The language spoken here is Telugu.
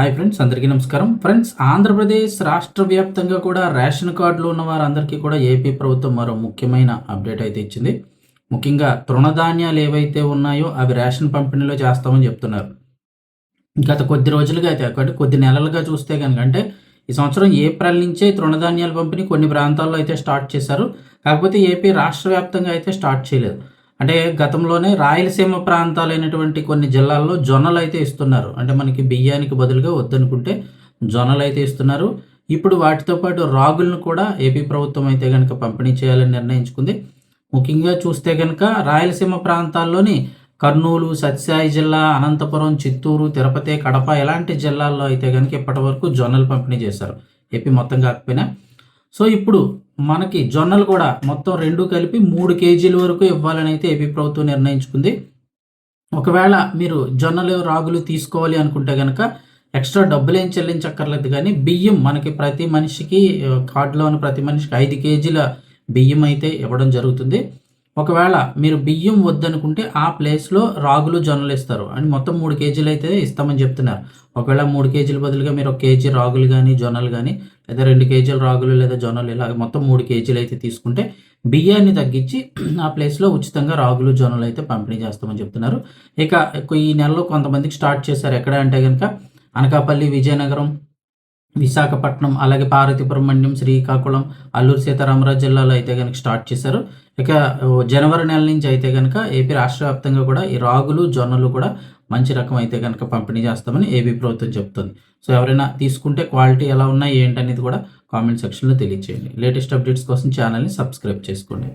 హాయ్ ఫ్రెండ్స్ అందరికీ నమస్కారం. ఫ్రెండ్స్ ఆంధ్రప్రదేశ్ రాష్ట్ర వ్యాప్తంగా కూడా రేషన్ కార్డులు ఉన్న వారందరికీ కూడా ఏపీ ప్రభుత్వం మరో ముఖ్యమైన అప్డేట్ అయితే ఇచ్చింది. ముఖ్యంగా తృణధాన్యాలు ఏవైతే ఉన్నాయో అవి రేషన్ పంపిణీలో చేస్తామని చెప్తున్నారు. గత కొద్ది రోజులుగా అయితే ఒకటి కొద్ది నెలలుగా చూస్తే కనుక అంటే ఈ సంవత్సరం ఏప్రిల్ నుంచే తృణధాన్యాల పంపిణీ కొన్ని ప్రాంతాల్లో అయితే స్టార్ట్ చేశారు. కాకపోతే ఏపీ రాష్ట్ర వ్యాప్తంగా అయితే స్టార్ట్ చేయలేదు. అంటే గతంలోనే రాయలసీమ ప్రాంతాలైనటువంటి కొన్ని జిల్లాల్లో జొన్నలు అయితే ఇస్తున్నారు. అంటే మనకి బియ్యానికి బదులుగా వద్దనుకుంటే జొన్నలు అయితే ఇస్తున్నారు. ఇప్పుడు వాటితో పాటు రాగులను కూడా ఏపీ ప్రభుత్వం అయితే కనుక పంపిణీ చేయాలని నిర్ణయించుకుంది. ముఖ్యంగా చూస్తే కనుక రాయలసీమ ప్రాంతాల్లోని కర్నూలు సత్యసాయి జిల్లా అనంతపురం చిత్తూరు తిరుపతి కడప ఇలాంటి జిల్లాల్లో అయితే కనుక ఇప్పటి వరకు జొన్నలు పంపిణీ చేశారు. ఏపీ మొత్తం కాకపోయినా. సో ఇప్పుడు మనకి జొన్నలు కూడా మొత్తం రెండు కలిపి మూడు కేజీల వరకు ఇవ్వాలని అయితే ఏపీ ప్రభుత్వం నిర్ణయించుకుంది. ఒకవేళ మీరు జొన్నలు రాగులు తీసుకోవాలి అనుకుంటే కనుక ఎక్స్ట్రా డబ్బులు ఏం చెల్లించక్కర్లేదు కానీ బియ్యం మనకి ప్రతి మనిషికి కార్డులో ఉన్న ప్రతి మనిషికి ఐదు కేజీల బియ్యం అయితే ఇవ్వడం జరుగుతుంది. ఒకవేళ మీరు బియ్యం వద్దనుకుంటే ఆ ప్లేస్లో రాగులు జొన్నలు ఇస్తారు. అని మొత్తం మూడు కేజీలు అయితే ఇస్తామని చెప్తున్నారు. ఒకవేళ మూడు కేజీల బదులుగా మీరు ఒక కేజీ రాగులు కానీ జొన్నలు కానీ లేదా రెండు కేజీలు రాగులు లేదా జొన్నలు ఇలా మొత్తం మూడు కేజీలు అయితే తీసుకుంటే బియ్యాన్ని తగ్గించి ఆ ప్లేస్లో ఉచితంగా రాగులు జొన్నలు అయితే పంపిణీ చేస్తామని చెప్తున్నారు. ఇక ఈ నెలలో కొంతమందికి స్టార్ట్ చేశారు. ఎక్కడ అంటే కనుక అనకాపల్లి విజయనగరం విశాఖపట్నం అలాగే పార్వతీపురం మండ్యం శ్రీకాకుళం అల్లూరు సీతారామరాజు జిల్లాలో అయితే కనుక స్టార్ట్ చేశారు. ఇక జనవరి నెల నుంచి అయితే కనుక ఏపీ రాష్ట్ర వ్యాప్తంగా కూడా ఈ రాగులు జొన్నలు కూడా మంచి రకం అయితే కనుక పంపిణీ చేస్తామని ఏపీ ప్రభుత్వం చెప్తుంది. సో ఎవరైనా తీసుకుంటే క్వాలిటీ ఎలా ఉన్నాయి ఏంటనేది కూడా కామెంట్ సెక్షన్లో తెలియచేయండి. లేటెస్ట్ అప్డేట్స్ కోసం ఛానల్ని సబ్స్క్రైబ్ చేసుకోండి.